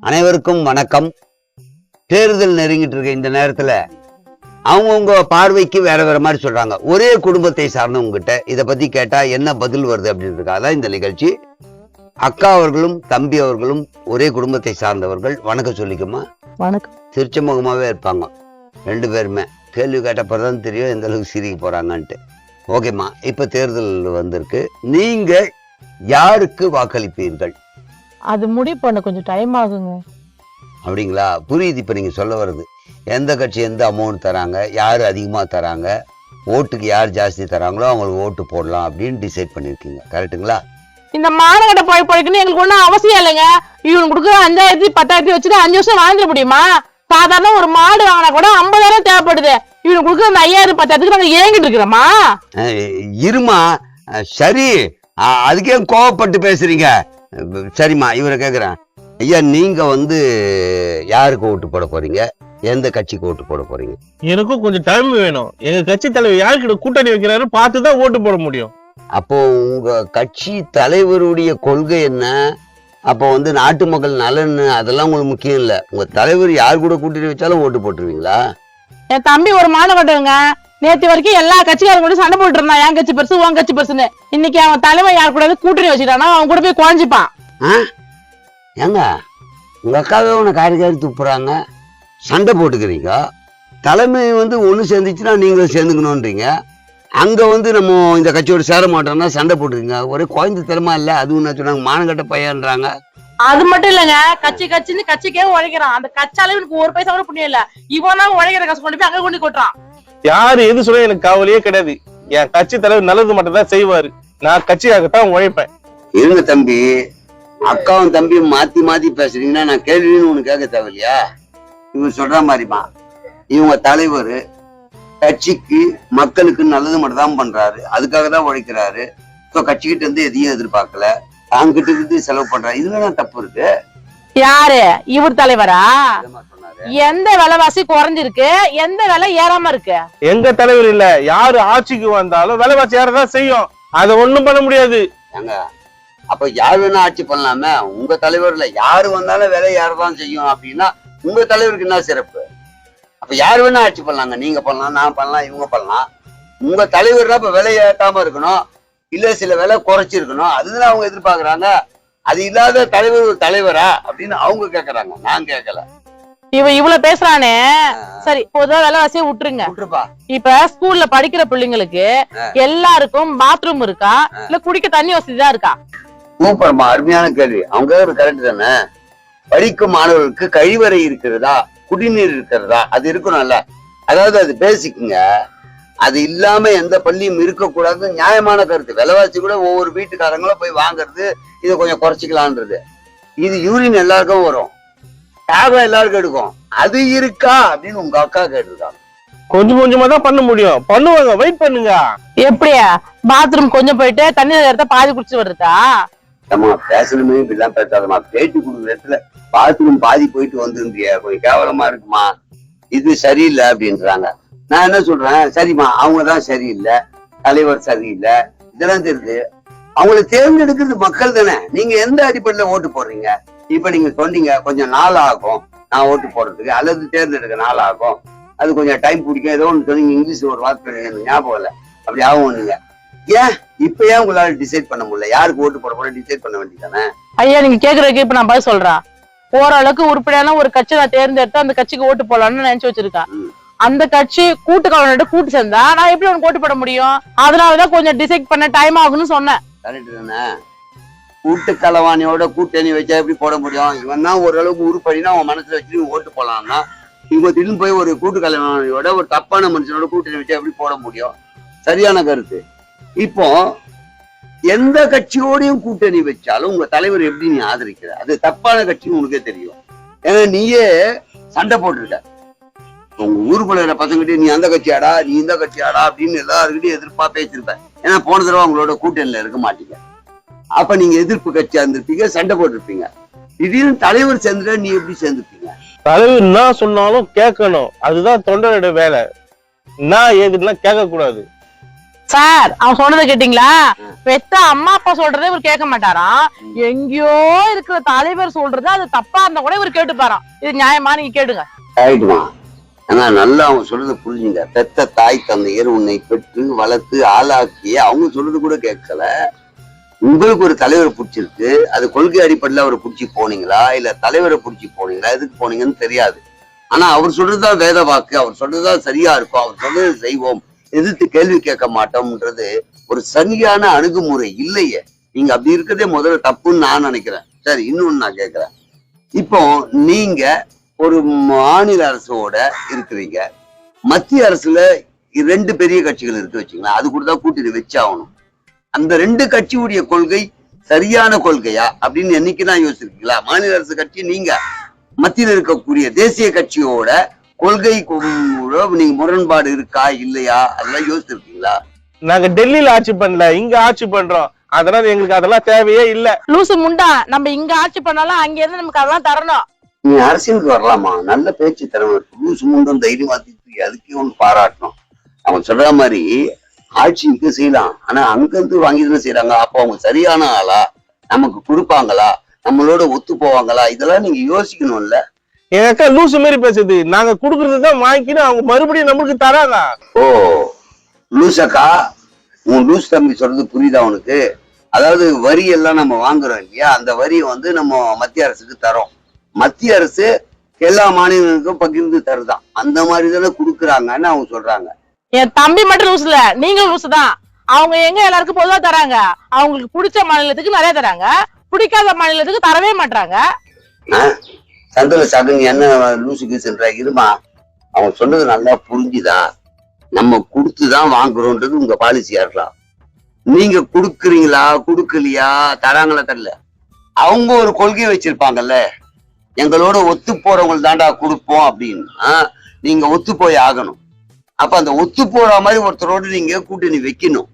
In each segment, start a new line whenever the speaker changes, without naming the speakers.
அனைவருக்கும் வணக்கம். தேர்தல் நெருங்கிட்டு இருக்க இந்த நேரத்துல அவங்கவுங்க பார்வைக்கு வேற வேற மாதிரி சொல்றாங்க. ஒரே குடும்பத்தை சார்ந்தவங்ககிட்ட இதை பத்தி கேட்டா என்ன பதில் வருது அப்படின்றதுக்காக தான் இந்த நிகழ்ச்சி. அக்கா அவர்களும் தம்பி அவர்களும் ஒரே குடும்பத்தை சார்ந்தவர்கள். வணக்கம் சொல்லிக்குமா
வணக்கம்.
சிரிச்ச முகமாவே இருப்பாங்க. ரெண்டு பேருமே. கேள்வி கேட்டப்பதான் தெரியும் எந்த அளவுக்கு சிரிக்க போறாங்கன்ட்டு. ஓகேம்மா. இப்ப தேர்தல் வந்திருக்கு. நீங்க யாருக்கு வாக்களிப்பீர்கள்?
அது முடிவு பண்ண கொஞ்சம் டைம் ஆகுங்க.
அப்படிங்களா? புரியுது இப்போ நீங்கள் சொல்ல வருது எந்த கட்சி எந்த அமௌண்ட் தராங்க? யார் அதிகமாக தராங்க? ஓட்டுக்கு யார் ஜாஸ்தி தராங்களோ அவங்களுக்கு ஓட்டு போடலாம் அப்படின்னு டிசைட் பண்ணியிருக்கீங்க கரெக்ட்டுங்களா?
இந்த மாநகர போய் போய்க்குன்னு எங்களுக்கு ஒன்றும் அவசியம் இல்லைங்க. இவனுக்கு கொடுக்குற அஞ்சாயிரத்தி பத்தாயிரத்தி வச்சுட்டு அஞ்சு வருஷம் வாழ்ந்துட முடியுமா? சாதாரண ஒரு மாடு வாங்கினா கூட ஐம்பதாயிரம் தேவைப்படுது. இவனுக்கு கொடுக்குற அந்த ஐயாயிரம் பத்தாயிரத்துக்கு நாங்கள் ஏங்கிட்டு இருக்கிறோமா?
இருமா. சரி. அதுக்கே கோவப்பட்டு பேசுறீங்க. சரிம்மா இவரை கேட்குறேன் ஐயா நீங்கள் வந்து யாருக்கு ஓட்டு போட போறீங்க? எந்த கட்சிக்கு ஓட்டு போட போறீங்க?
எனக்கும் கொஞ்சம் டைம் வேணும். எங்க கட்சி தலைவர் யாருக்கிட்ட கூட்டணி வைக்கிறாரு பார்த்து தான் ஓட்டு போட முடியும்.
அப்போ உங்க கட்சி தலைவருடைய கொள்கை என்ன? அப்போ வந்து நாட்டு மக்கள் நலன் அதெல்லாம் உங்களுக்கு முக்கியம் இல்லை. உங்க தலைவர் யார் கூட கூட்டணி வச்சாலும் ஓட்டு போட்டுருவீங்களா?
என் தம்பி ஒரு மாடு கட்டுங்க நேத்து வரைக்கும் எல்லா கட்சிக்காரங்க கூட சண்டை போட்டு இருந்தான் என் கட்சி பெருசு உன் கட்சி பெருசுன்னு. இன்னைக்கு அவன் தலைமை யார் கூட கூட்டணி வச்சுட்டானா அவன் கூட போய் குழஞ்சிப்பான்.
ஏங்க உங்க அக்காவே உன்னை காரி காரி துப்புறாங்க. சண்டை போட்டுக்கிறீங்க. தலைமை வந்து ஒன்று சேர்ந்துச்சுன்னா நீங்களும் சேர்ந்துக்கணுன்றீங்க அங்கே வந்து நம்ம இந்த கட்சியோட சேர மாட்டோம்னா சண்டை போட்டுருக்கீங்க ஒரே குழந்தைத்தனமா இல்லை? அதுவும் என்ன சொன்னாங்க மானங்கட்ட பையன்றாங்க.
அது மட்டும் இல்லங்க கட்சி கட்சின்னு கட்சிக்கே உழைக்கிறான். அந்த கட்சால இவனுக்கு ஒரு பைசா கூட புண்ணியம் இல்ல. இவனா உழைக்கிற காசு கொண்டு போய் அங்க கொண்டு கொட்டுறான்.
யாரு எது சொல்ல எனக்கு கவலையே கிடையாது. என் கட்சி தலைவர் நல்லது மட்டும் தான் செய்வாரு. நான் கட்சியாகத்தான் உழைப்பேன்.
இருங்க தம்பி. அக்காவும் தம்பியும் மாத்தி மாத்தி பேசுறீங்கன்னா நான் கேள்வின்னு ஒண்ணு கேட்க தேவையில்லையா? இவங்க சொல்ற மாதிரிமா இவங்க தலைவர் கட்சிக்கு மக்களுக்கு நல்லது மட்டும் தான் பண்றாரு. அதுக்காக தான் உழைக்கிறாரு. ஸோ கட்சிக்கிட்ட இருந்து எதையும் எதிர்பார்க்கல. தாங்கிட்ட இருந்து செலவு பண்றாரு. இதுல என்ன தப்பு இருக்கு?
யாரு? இவர் தலைவரா. எந்த விலைவாசி குறைஞ்சிருக்கு? எந்த விலை ஏறாம இருக்கு?
எங்க தலைவர் இல்ல. யாரு ஆட்சிக்கு வந்தாலும் விலைவாசி ஏறதான் செய்யும். அதை ஒண்ணும் பண்ண முடியாது.
அப்ப யார் வேணா ஆட்சி பண்ணலாமே? உங்க தலைவர்ல யாரு வந்தாலும் விலை யாரதான் செய்யும் அப்படின்னா உங்க தலைவருக்கு என்ன சிறப்பு? அப்ப யார் வேணா ஆட்சி பண்ணலாங்க. நீங்க பண்ணலாம் நான் பண்ணலாம் இவங்க பண்ணலாம். உங்க தலைவர்னா இப்ப விலை ஏத்தாம இருக்கணும். இல்ல சில விலை குறைச்சிருக்கணும். அதுதான் அவங்க எதிர்பார்க்கறாங்க. அது இல்லாத தலைவர் ஒரு தலைவரா அப்படின்னு அவங்க கேக்குறாங்க. நான் கேட்கல
இவ இவ்வளவு பேசுறானே. சரி பொதுவா விலைவாசியை விட்டுருங்க. இப்ப ஸ்கூல்ல படிக்கிற பிள்ளைங்களுக்கு எல்லாருக்கும் பாத்ரூம் இருக்கா? இல்ல குடிக்க தண்ணி வசதி தான் இருக்கா?
சூப்பர்மா அருமையான கேள்வி. அவங்க கரெக்ட் தானே? படிக்கும் மாணவர்களுக்கு கழிவறை இருக்கிறதா? குடிநீர் இருக்கிறதா? அது இருக்கணும்ல. அதாவது அது பேசிக்குங்க அது இல்லாம எந்த பள்ளியும் இருக்கக்கூடாது நியாயமான கருத்து. விலைவாசி கூட ஒவ்வொரு வீட்டுக்காரங்களும் போய் வாங்குறது இதை கொஞ்சம் குறைச்சிக்கலான்றது இது யூரின் எல்லாருக்கும் வரும். தாகம் எல்லாருக்கும் எடுக்கும் அது இருக்கா அப்படின்னு உங்க அக்கா கேட்டிருக்காங்க.
கொஞ்சம் கொஞ்சமா தான் பண்ண முடியும். பண்ணுவாங்க. வெயிட் பண்ணுங்க.
எப்படியா? பாத்ரூம் கொஞ்சம் போயிட்டு தண்ணி இடத்த பாதி குடிச்சு வருதா
நம்ம பேசணுமே இப்படிலாம் பேசாதம்மா. பேட்டி கொடுக்குற இடத்துல பாத்ரூம் பாதி போயிட்டு வந்துருந்திய. கொஞ்சம் கேவலமா இருக்குமா? இது சரியில்லை அப்படின்றாங்க. நான் என்ன சொல்றேன்? சரிம்மா அவங்க தான் சரியில்லை. தலைவர் சரியில்லை. இதெல்லாம் தெரியுது. அவங்களை தேர்ந்தெடுக்கிறது மக்கள் தானே. நீங்க எந்த அடிப்படையில ஓட்டு போடுறீங்க? இப்ப நீங்க சொன்னீங்க கொஞ்சம் நாள் ஆகும் நான் ஓட்டு போடுறதுக்கு. அல்லது தேர்ந்தெடுக்க நாள் ஆகும் அது கொஞ்சம் டைம் பிடிக்கும். ஏதோ ஒன்று சொன்னீங்க இங்கிலீஷ் ஒரு வார்த்தை எனக்கு ஞாபகம் இல்லை. அப்படி ஆகும் நீங்க ஏன்? இப்ப ஏன் உங்களால டிசைட் பண்ண முடியல? யாருக்கு ஓட்டு போட போற டிசைட் பண்ண வேண்டியதானே?
ஐயா நீங்க கேக்குறதுக்கு இப்ப நான் பதில் சொல்றேன். ஓரளவுக்கு உருப்படியான ஒரு கட்சி நான் தேர்ந்தெடுத்து அந்த கட்சிக்கு ஓட்டு போடலாம்னு நினைச்சு வச்சிருக்கேன். அந்த கட்சி கூட்டு கவர்னர்கிட்ட கூட்டு சேர்ந்தா நான் எப்படி உனக்கு ஓட்டு போட முடியும்? அதனாலதான் கொஞ்சம் டிசைட் பண்ண டைம் ஆகும்னு சொன்னேன்.
கூட்டு கலவாணியோட கூட்டணி வச்சா எப்படி போட முடியும்? இவன் தான் ஓரளவுக்கு உருப்படினா அவன் மனசுல வச்சு ஓட்டு போலாம்னா இவங்க திடீர்னு போய் ஒரு கூட்டு கலவாணியோட ஒரு தப்பான மனுஷனோட கூட்டணி வச்சா எப்படி போட முடியும்? சரியான கருத்து. இப்போ எந்த கட்சியோடையும் கூட்டணி வச்சாலும் உங்க தலைவர் எப்படி நீ ஆதரிக்கிற அது தப்பான கட்சின்னு உனக்கே தெரியும். ஏன்னா நீயே சண்டை போட்டிருக்க. உங்க ஊருக்குள்ள இருக்கிற பசங்கிட்டே நீ அந்த கட்சியாடா நீ இந்த கட்சியாடா அப்படின்னு எல்லாருக்கிட்டையும் எதிர்ப்பா பேசியிருப்ப. ஏன்னா போன தடவை உங்களோட கூட்டணியில இருக்க மாட்டீங்க. அப்ப நீங்க எதிர்ப்பு கட்சியா இருந்திருப்பீங்க சண்டை போட்டிருப்பீங்க. திடீர்னு தலைவர் சேர்ந்துட்டா நீ எப்படி சேர்ந்துப்பீங்க?
தலைவர் என்ன சொன்னாலும் கேட்கணும். அதுதான் தொண்டரோட வேலை. நான் ஏதுன்னா கேட்க கூடாது
சார் அவன் சொன்னதை கேட்டீங்களா? பெத்த அம்மா அப்பா சொல்றதே இவர் கேட்க மாட்டாராம். எங்கேயோ இருக்கிற தலைவர் சொல்றது அது தப்பா இருந்தா கூட இவர் கேட்டுப்பாராம். இது நியாயமா? நீங்க கேட்டுங்க.
ஆயிடுமா? ஆனா நல்லா அவங்க சொல்றதை புரிஞ்சுங்க. பெத்த தாய் தந்தையர் உன்னை பெற்று வளர்த்து ஆளாக்கி அவங்க சொல்றது கூட கேட்கல. உங்களுக்கு ஒரு தலைவரை பிடிச்சிருக்கு அது கொள்கை அடிப்படையில் அவரை பிடிச்சி போனீங்களா? இல்ல தலைவரை பிடிச்சி போனீங்களா? எதுக்கு போனீங்கன்னு தெரியாது. ஆனா அவர் சொல்றதுதான் வேத வாக்கு அவர் சொல்றதுதான் சரியா இருக்கும் அவர் சொல்றது செய்வோம். எதிர்த்து கேள்வி கேட்க மாட்டோம்ன்றது ஒரு சரியான அணுகுமுறை இல்லையே. நீங்க அப்படி இருக்கிறதே முதல்ல தப்புன்னு நான் நினைக்கிறேன். சரி இன்னொன்னு நான் கேட்கிறேன். இப்போ நீங்க ஒரு மாநில அரசோட இருக்கிறீங்க. மத்திய அரசுல ரெண்டு பெரிய கட்சிகள் இருக்கு வச்சுங்களேன். அது கூட தான் கூட்டணி வச்சாகணும். அந்த ரெண்டு கட்சியுடைய கொள்கை சரியான கொள்கையா அப்படின்னு என்னைக்கு தான் யோசிச்சிருக்கீங்களா மாநில அரசு கட்சி நீங்க. மத்தியில் இருக்கக்கூடிய தேசிய கட்சியோட கொள்கை கூட நீங்க முரண்பாடு இருக்கா இல்லையா? அதெல்லாம் யோசிச்சிருக்கீங்களா?
நாங்க டெல்லியில ஆட்சி பண்ணல இங்க ஆட்சி பண்றோம். அதனால எங்களுக்கு அதெல்லாம் தேவையே இல்ல.
லூசு முண்டா நம்ம இங்க ஆட்சி பண்ணாலும் அங்க இருந்து நமக்கு அதெல்லாம் தரணும்.
நீ அரசியலுக்கு வரலாமா? நல்ல பேச்சு திறமை இருக்கு. சுமந்தம் தைரியமா அதுக்கே ஒன்று பாராட்டணும். அவங்க சொல்ற மாதிரி ஆட்சி இங்க செய்யலாம். ஆனா அங்கிருந்து வாங்கி தானே செய்யறாங்க அப்போ அவங்க சரியான ஆளா? நமக்கு கொடுப்பாங்களா? நம்மளோட ஒத்து போவாங்களா? இதெல்லாம் நீங்க யோசிக்கணும்ல.
எங்க அக்கா லூசு மாதிரி பேசுது. நாங்க குடுக்கறது தான் வாங்கிக்கின்னு அவங்க மறுபடியும் நம்மளுக்கு தராங்க.
ஓ லூசக்கா? உன் லூஸ் தம்பி சொல்றது புரியுதா உனக்கு? அதாவது வரி எல்லாம் நம்ம வாங்குறோம் இல்லையா? அந்த வரியை வந்து நம்ம மத்திய அரசுக்கு தரோம். மத்திய அரசு எல்லா மாநிலங்களுக்கும் பகிர்ந்து தருதான். அந்த மாதிரி தானே கொடுக்குறாங்கன்னு அவங்க சொல்றாங்க.
என் தம்பி மட்டும் லூஸ் இல்ல. நீங்களும் லூஸ் தான். அவங்க எங்க எல்லாருக்கும் பொதுவா தராங்க? அவங்களுக்கு பிடிச்ச மாநிலத்துக்கு நிறைய தராங்க. பிடிக்காத மாநிலத்துக்கு தரவே மாட்டாங்க
சந்திர சகன் என்ன லூசு கீசுன்ற இருமா? அவங்க சொன்னது நல்லா புரிஞ்சுதான் நம்ம கொடுத்துதான் வாங்குறோன்றது உங்க பாலிசியா இருக்கலாம். நீங்க கொடுக்குறீங்களா? கொடுக்கலையா? தராங்களா தரல அவங்க ஒரு கொள்கை வச்சிருப்பாங்கல்ல. எங்களோட ஒத்து போறவங்க தாண்டா கொடுப்போம் அப்படின்னு. நீங்க ஒத்து போய் ஆகணும். அப்ப அந்த ஒத்து போற மாதிரி ஒருத்தரோட நீங்க கூட்டணி வைக்கணும்.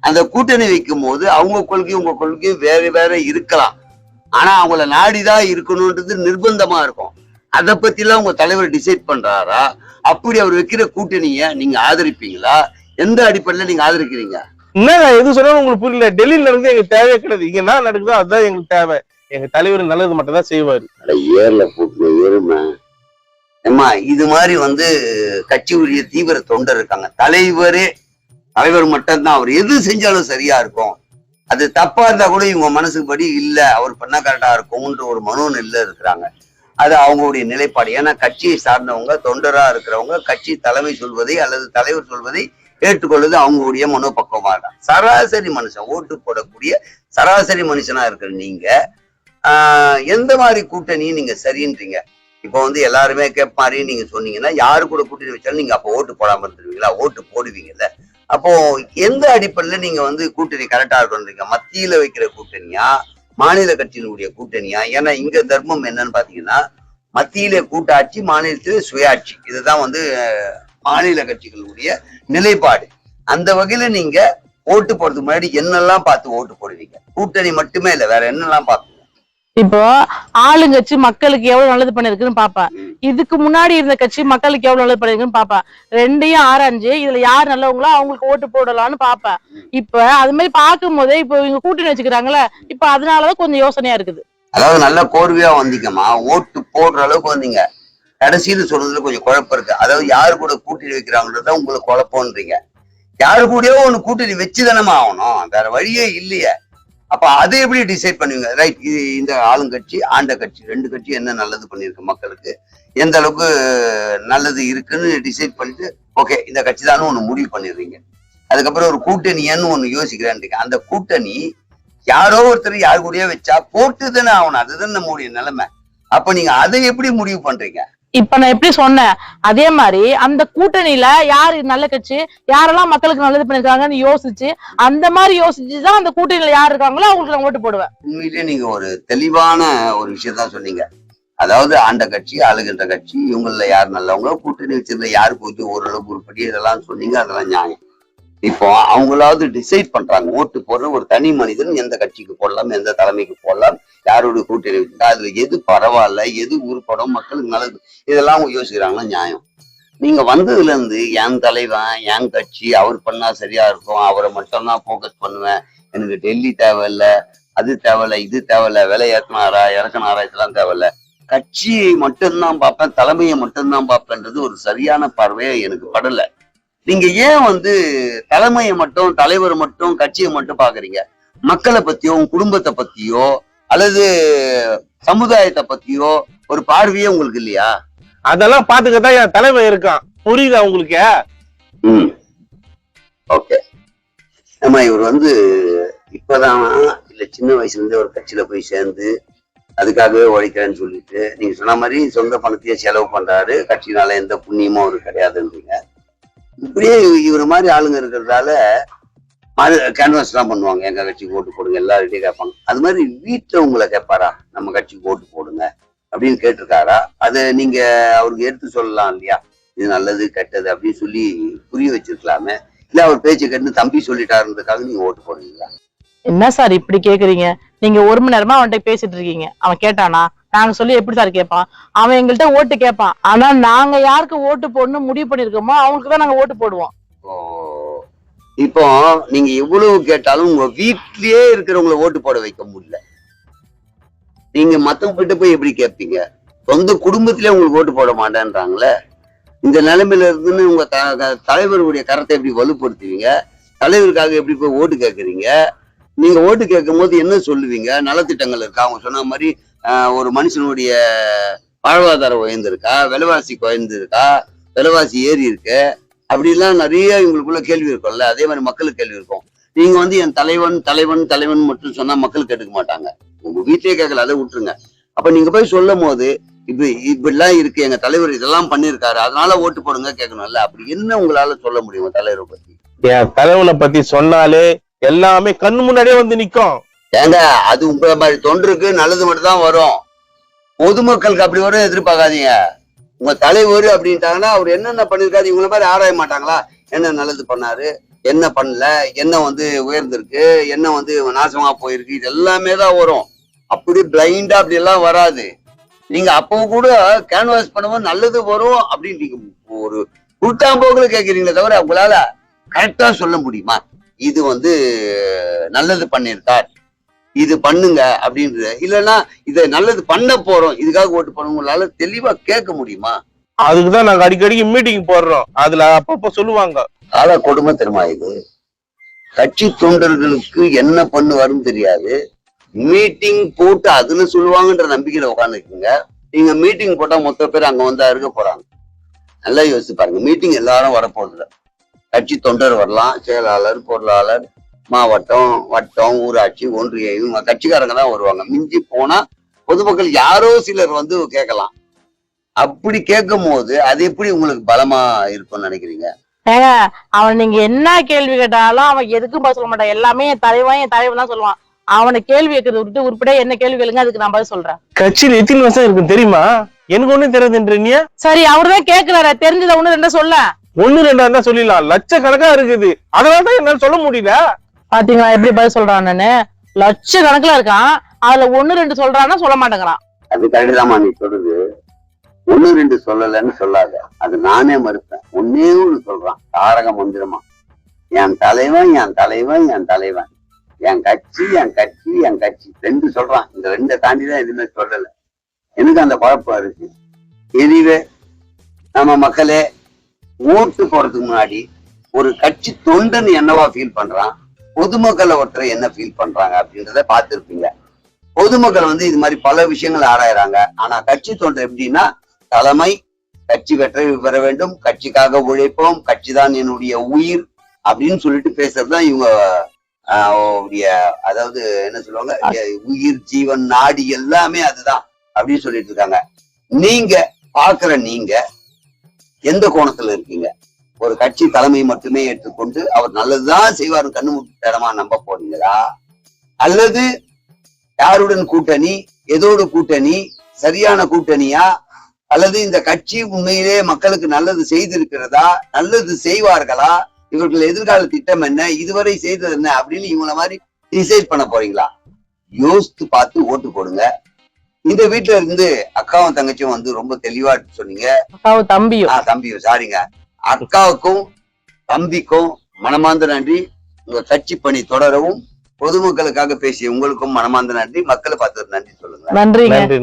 அந்த கூட்டணி வைக்கும் போது அவங்க கொள்கையும் உங்க கொள்கையும் வேற வேற இருக்கலாம். ஆனா அவங்கள நாடிதான் இருக்கணும்ன்றது நிர்பந்தமா இருக்கும். அதை பத்திலாம் உங்க தலைவர் டிசைட் பண்றாரா? அப்படி அவர் வைக்கிற கூட்டணிய நீங்க ஆதரிப்பீங்களா? எந்த அடிப்படையில நீங்க ஆதரிக்கிறீங்க?
என்னங்க எது சொன்னாலும் உங்களுக்கு புரியல. டெல்லியில நடக்குது எங்களுக்கு தேவையே கிடையாது. இங்க என்ன நடக்குதோ அதுதான் எங்களுக்கு தேவை. எங்க தலைவர் நல்லது மட்டும் தான் செய்வாரு.
ஏர்ல போட்டு எருமை ஏம்மா இது மாதிரி வந்து கட்சி உரிய தீவிர தொண்டர் இருக்காங்க. தலைவரே தலைவர் மட்டும்தான். அவர் எது செஞ்சாலும் சரியா இருக்கும். அது தப்பா இருந்தா கூட இவங்க மனசுக்கு படி இல்ல. அவர் பண்ணா கரெக்டா இருக்கும்ன்ற ஒரு மனோநிலையில இருக்கிறாங்க. அது அவங்களுடைய நிலைப்பாடு. ஏன்னா கட்சியை சார்ந்தவங்க தொண்டரா இருக்கிறவங்க கட்சி தலைமை சொல்வதை அல்லது தலைவர் சொல்வதை ஏற்றுக்கொள்வது அவங்களுடைய மனோபக்குவமா தான். சராசரி மனுஷன் ஓட்டு போடக்கூடிய சராசரி மனுஷனா இருக்கிற நீங்க ஆஹ் எந்த மாதிரி கூட்டணி நீங்க சரின்றீங்க? இப்போ வந்து எல்லாருமே கேட்ப மாதிரி நீங்க சொன்னீங்கன்னா யாரு கூட கூட்டணி வச்சாலும் நீங்க அப்போ ஓட்டு போடாம இருந்துருவீங்களா? ஓட்டு போடுவீங்கல்ல. அப்போ எந்த அடிப்படையில நீங்க வந்து கூட்டணி கரெக்டா இருக்குன்றீங்க மத்தியில வைக்கிற கூட்டணியா? மாநில கட்சியினுடைய கூட்டணியா? ஏன்னா இங்க தர்மம் என்னன்னு பாத்தீங்கன்னா மத்தியில கூட்டாட்சி மாநிலத்தில சுயாட்சி. இதுதான் வந்து மாநில கட்சிகளுடைய நிலைப்பாடு. அந்த வகையில நீங்க ஓட்டு போடுறதுக்கு முன்னாடி என்னெல்லாம் பார்த்து ஓட்டு போடுவீங்க? கூட்டணி மட்டுமே இல்ல வேற என்னெல்லாம் பார்ப்பீங்க?
இப்போ ஆளுங்கட்சி மக்களுக்கு எவ்வளவு நல்லது பண்ணிருக்குன்னு பாப்பேன் இதுக்கு முன்னாடி இருந்த கட்சி மக்களுக்கு எவ்வளவு நல்லது பண்ணிருக்குன்னு பாப்பேன் ரெண்டையும் ஆராய்ஞ்சு இதுல யார் நல்லவங்களோ அவங்களுக்கு ஓட்டு போடலாம்னு பாப்பேன் இப்ப அது மாதிரி பார்க்கும் போதே இப்போ இவங்க கூட்டணி வச்சுக்கிறாங்களே இப்ப அதனாலதான் கொஞ்சம் யோசனையா இருக்குது.
அதாவது நல்ல கோர்வையா வந்தீங்கம்மா. ஓட்டு போடுற அளவுக்கு வந்தீங்க. கடைசியில் சொல்றதுல கொஞ்சம் குழப்பம் இருக்கு. அதாவது யாரு கூட கூட்டணி வைக்கிறாங்கன்றத உங்களுக்கு குழப்பம்ன்றீங்க. யாரு கூடயோ ஒண்ணு கூட்டணி வச்சுதானமா ஆகணும். வேற வழியே இல்லையே. அப்ப அதை எப்படி டிசைட் பண்ணுவீங்க? ரைட் இந்த ஆளுங்கட்சி ஆண்ட கட்சி ரெண்டு கட்சி என்ன நல்லது பண்ணிருக்கு மக்களுக்கு? எந்த அளவுக்கு நல்லது இருக்குன்னு டிசைட் பண்ணிட்டு ஓகே இந்த கட்சி தானே ஒண்ணு முடிவு பண்ணிடுறீங்க. அதுக்கப்புறம் ஒரு கூட்டணியன்னு ஒண்ணு யோசிக்கிறேன்றீங்க அந்த கூட்டணி யாரோ ஒருத்தர் யார் கூடயோ வச்சா போட்டு தானே ஆகணும். அதுதான் நம்மளுடைய நிலைமை. அப்ப நீங்க அதை எப்படி முடிவு பண்றீங்க?
இப்ப நான் எப்படி சொன்னேன்? அதே மாதிரி அந்த கூட்டணியில யாரு நல்ல கட்சி? யாரெல்லாம் மக்களுக்கு நல்லது பண்ணிருக்காங்கன்னு யோசிச்சு அந்த மாதிரி யோசிச்சுதான் அந்த கூட்டணியில யார் இருக்காங்களோ அவங்களுக்கு நான் ஓட்டு போடுவேன்.
உண்மையிலேயே நீங்க ஒரு தெளிவான ஒரு விஷயம் தான் சொன்னீங்க. அதாவது ஆண்ட கட்சி ஆளுகின்ற கட்சி இவங்கள யார் நல்லவங்க கூட்டணி வச்சிருந்த யாருக்கு கொஞ்சம் ஓரளவுக்கு உருப்படி இதெல்லாம் சொன்னீங்க அதெல்லாம் நியாயம். இப்போ அவங்களாவது டிசைட் பண்றாங்க. ஓட்டு போடுற ஒரு தனி மனிதன் எந்த கட்சிக்கு போடலாம் எந்த தலைமைக்கு போடலாம் யாரோட கூட்டணி வச்சிருக்கா அதுல எது பரவாயில்ல எது உருப்படும் மக்களுக்கு நல்லது இதெல்லாம் அவங்க யோசிக்கிறாங்களா நியாயம். நீங்க வந்ததுல இருந்து என் தலைவன் என் கட்சி அவர் பண்ணா சரியா இருக்கும் அவரை மட்டும்தான் போக்கஸ் பண்ணுவேன். எனக்கு டெல்லி தேவையில்ல அது தேவையில்ல இது தேவையில்ல விலை ஏற்றினாரா இறக்குனாரா இதெல்லாம் தேவையில்ல. கட்சியை மட்டும்தான் பார்ப்பேன் தலைமையை மட்டும்தான் பார்ப்பேன்றது ஒரு சரியான பார்வையை எனக்கு படலை. நீங்க ஏன் வந்து தலைமையை மட்டும் தலைவர் மட்டும் கட்சியை மட்டும் பாக்குறீங்க மக்களை பத்தியோ உங்க குடும்பத்தை பத்தியோ அல்லது சமுதாயத்தை பத்தியோ ஒரு பார்வையே உங்களுக்கு இல்லையா?
அதெல்லாம் பாத்துக்கதான் என் தலைவன் இருக்கான். புரியுதா உங்களுக்கு?
ம். ஓகே. ஆமா இவர் வந்து இப்பதான் இல்ல சின்ன வயசுல இருந்தே ஒரு கட்சியில போய் சேர்ந்து அதுக்காகவே உழைக்கிறேன்னு சொல்லிட்டு நீங்க சொன்ன மாதிரி சொந்த பணத்தையே செலவு பண்றாரு. கட்சினால எந்த புண்ணியமும் அவருக்கு கிடையாதுன்றீங்க. இப்படியே இவர் மாதிரி ஆளுங்க இருக்கிறதால கேன்வாஸ் எல்லாம் பண்ணுவாங்க. எங்க கட்சிக்கு ஓட்டு போடுங்க எல்லார்கிட்டயும் கேட்பாங்க. அது மாதிரி வீட்டுல உங்களை கேட்பாரா? நம்ம கட்சிக்கு ஓட்டு போடுங்க அப்படின்னு கேட்டிருக்காரா? அதை நீங்க அவருக்கு எடுத்து சொல்லலாம் இல்லையா? இது நல்லது கெட்டது அப்படின்னு சொல்லி புரிய வச்சிருக்கலாமே. இல்ல அவர் பேச்சு கேட்டு தம்பி சொல்லிட்டாருன்றதுக்காக நீங்க ஓட்டு போடுவீங்களா
என்ன சார் இப்படி கேக்குறீங்க? நீங்க ஒரு மணி நேரமா அவன்கிட்ட பேசிட்டு இருக்கீங்க. அவன் கேட்டானா? நாங்க சொல்லி எப்படி சார் கேட்பான்? அவன் எங்கள்கிட்ட ஓட்டு கேட்பான். ஆனா நாங்க யாருக்கு ஓட்டு போடணும் முடிவு பண்ணிருக்கோமோ அவங்களுக்கு தான் நாங்க ஓட்டு போடுவோம்.
ஓ இப்போ நீங்க எவ்வளவு கேட்டாலும் உங்க வீட்லயே இருக்கிறவங்கள ஓட்டு போட வைக்க முடியல. நீங்க மத்தவங்க கிட்ட போய் எப்படி கேட்பீங்க? சொந்த குடும்பத்திலே உங்களுக்கு ஓட்டு போட மாட்டேன்றாங்களே. இந்த நிலைமையில இருந்துன்னு உங்க த- த- தலைவருடைய கரத்தை எப்படி வலுப்படுத்துவீங்க? தலைவருக்காக எப்படி போய் ஓட்டு கேட்கறீங்க? நீங்க ஓட்டு கேட்கும் போது என்ன சொல்லுவீங்க? நலத்திட்டங்கள் இருக்கா? அவங்க சொன்ன மாதிரி ஒரு மனுஷனுடைய வாழ்வாதாரம் உயர்ந்திருக்கா? விலைவாசி குறைந்திருக்கா? விலைவாசி ஏறி இருக்கு. அப்படிலாம் நிறைய இவங்களுக்குள்ள கேள்வி இருக்கும்ல அதே மாதிரி மக்களுக்கு கேள்வி இருக்கும். நீங்க வந்து என் தலைவன் தலைவன் தலைவன் மட்டும் சொன்னா மக்கள் கேட்டுக்க மாட்டாங்க. உங்க வீட்டிலே கேட்கல அதை விட்டுருங்க. அப்ப நீங்க போய் சொல்லும் போது இப்ப இப்படிலாம் இருக்கு எங்க தலைவர் இதெல்லாம் பண்ணிருக்காரு அதனால ஓட்டு போடுங்க கேட்கணும்ல அப்படி என்ன உங்களால சொல்ல முடியும் தலைவரை பத்தி?
என் தலைவனை பத்தி சொன்னாலே எல்லாமே கண் முன்னாடியே வந்து நிக்கும்.
ஏங்க அது உங்களை மாதிரி தொண்டருக்கு நல்லது மட்டும் தான் வரும். பொதுமக்களுக்கு அப்படி வரும் எதிர்பார்க்காதீங்க. உங்க தலைவர் அப்படின்ட்டாங்கன்னா அவர் என்னென்ன பண்ணிருக்காரு இவங்கள மாதிரி ஆராய மாட்டாங்களா? என்ன நல்லது பண்ணாரு? என்ன பண்ணல? என்ன வந்து உயர்ந்திருக்கு? என்ன வந்து நாசமா போயிருக்கு? இது எல்லாமே தான் வரும். அப்படி பிளைண்டா அப்படி எல்லாம் வராது. நீங்க அப்போ கூட கேன்வாஸ் பண்ணும்போது நல்லது வரும் அப்படின்னு நீங்க ஒரு உள்டாம்போக்குல கேட்குறீங்களே தவிர உங்களால கரெக்டா சொல்ல முடியுமா? இது வந்து நல்லது பண்ணியிருக்கார். இது பண்ணுங்க அப்படின்றது இல்லைன்னா இதை நல்லது பண்ண போறோம் இதுக்காக ஓட்டு பண்ண உங்களால தெளிவா கேட்க முடியுமா?
அதுக்குதான் நாங்க அடிக்கடிக்கு மீட்டிங் போடுறோம். அதுல அப்பப்ப சொல்லுவாங்க.
கால கொடுமை தெரியுமா இது? கட்சி தொண்டர்களுக்கு என்ன பண்ணுவாருன்னு தெரியாது. மீட்டிங் போட்டு அதுல சொல்லுவாங்கன்ற நம்பிக்கையில உட்காந்துருக்குங்க நீங்க மீட்டிங் போட்டா மொத்த பேர் அங்க வந்தா இருக்க போறாங்க. நல்லா யோசிச்சு பாருங்க. மீட்டிங் எல்லாரும் வரப்போகுதுல கட்சி தொண்டர் வரலாம் செயலாளர் பொருளாளர் மாவட்டம் வட்டம் ஊராட்சி ஒன்றிய இவங்க கட்சிக்காரங்க தான் வருவாங்க. மிஞ்சி போனா பொதுமக்கள் யாரோ சிலர் வந்து கேட்கலாம். அப்படி கேட்கும் போது அது எப்படி உங்களுக்கு பலமா இருக்கும்னு நினைக்கிறீங்க?
ஏங்க அவன் நீங்க என்ன கேள்வி கேட்டாலும் அவன் எதுக்கும் பதில் சொல்ல மாட்டான். எல்லாமே என் தலைவன் என் தலைவன் தான் சொல்லுவான். அவனை கேள்வி கேட்கறது விட்டு உருப்படியா என்ன கேள்வி கேளுங்க அதுக்கு நான் பதில் சொல்றேன்.
கட்சியில எத்தனை வருஷம் இருக்கு தெரியுமா? எனக்கு ஒண்ணும் தெரியாதுன்ற நீ?
சரி அவர்தான் கேக்குறாரு தெரிஞ்சத ஒண்ணு ரெண்டு சொல்ல
ஒண்ணு ரெண்டா தான் சொல்லிடலாம். லட்சக்கணக்கா இருக்குது. அதனாலதான் என்னால சொல்ல முடியல.
பாத்தீங்களா? எப்படி பதில் சொல்றான்னு லட்ச கணக்குல இருக்கான். அதுல ஒண்ணு ரெண்டு சொல்றான்னா சொல்ல மாட்டேங்கிறான்.
அது கரெக்டாமா நீ சொல்றது. ஒண்ணு ரெண்டு சொல்லலைன்னு சொல்லாத. அது நானே மறுப்பேன். ஒன்னே ஒண்ணு சொல்றான். தாரக மந்திரமா. என் தலைவன் என் தலைவன் என் தலைவன். என் கட்சி என் கட்சி என் கட்சி. ரெண்டு சொல்றான். இந்த ரெண்டை தாண்டிதான் எதுவுமே சொல்லல. எனக்கு அந்த குழப்பம் இருக்கு. எனிவே நம்ம மக்களே ஓட்டு போறதுக்கு முன்னாடி ஒரு கட்சி தொண்டன் என்னவா ஃபீல் பண்றான்? பொதுமக்களை ஒருத்தர் என்ன ஃபீல் பண்றாங்க அப்படின்றத பார்த்துருப்பீங்க. பொதுமக்கள் வந்து இது மாதிரி பல விஷயங்கள் ஆராயறாங்க. ஆனா கட்சி தொண்டர் எப்படின்னா தலைமை கட்சி வெற்றி பெற வேண்டும் கட்சிக்காக உழைப்போம் கட்சி தான் என்னுடைய உயிர் அப்படின்னு சொல்லிட்டு பேசுறதுதான் இவங்க ஆஹ், உடைய அதாவது என்ன சொல்லுவாங்க உயிர் ஜீவன் நாடி எல்லாமே அதுதான் அப்படின்னு சொல்லிட்டு இருக்காங்க. நீங்க பாக்குற நீங்க எந்த கோணத்துல இருக்கீங்க? ஒரு கட்சி தலைமை மட்டுமே எடுத்துக்கொண்டு அவர் நல்லதுதான் செய்வார் கண்ணு இடமா நம்ப போறீங்களா? அல்லது யாருடன் கூட்டணி எதோடு கூட்டணி சரியான கூட்டணியா? அல்லது இந்த கட்சி உண்மையிலே மக்களுக்கு நல்லது செய்திருக்கிறதா? நல்லது செய்வார்களா? இவர்கள் எதிர்கால திட்டம் என்ன? இதுவரை செய்தது என்ன? அப்படின்னு இவங்கள மாதிரி டிசைட் பண்ண போறீங்களா? யோசித்து பார்த்து ஓட்டு போடுங்க. இந்த வீட்டுல இருந்து அக்காவும் தங்கச்சியும் வந்து ரொம்ப தெளிவா சொன்னீங்க.
அக்காவும் தம்பியும்.
தம்பியும். சாரிங்க. அக்காவுக்கும் தம்பிக்கும் மனமார்ந்த நன்றி. உங்க கட்சி பணி தொடரவும் பொதுமக்களுக்காக பேசிய உங்களுக்கும் மனமார்ந்த நன்றி. மக்களை பார்த்து நன்றி சொல்லுங்க.
நன்றி நன்றி.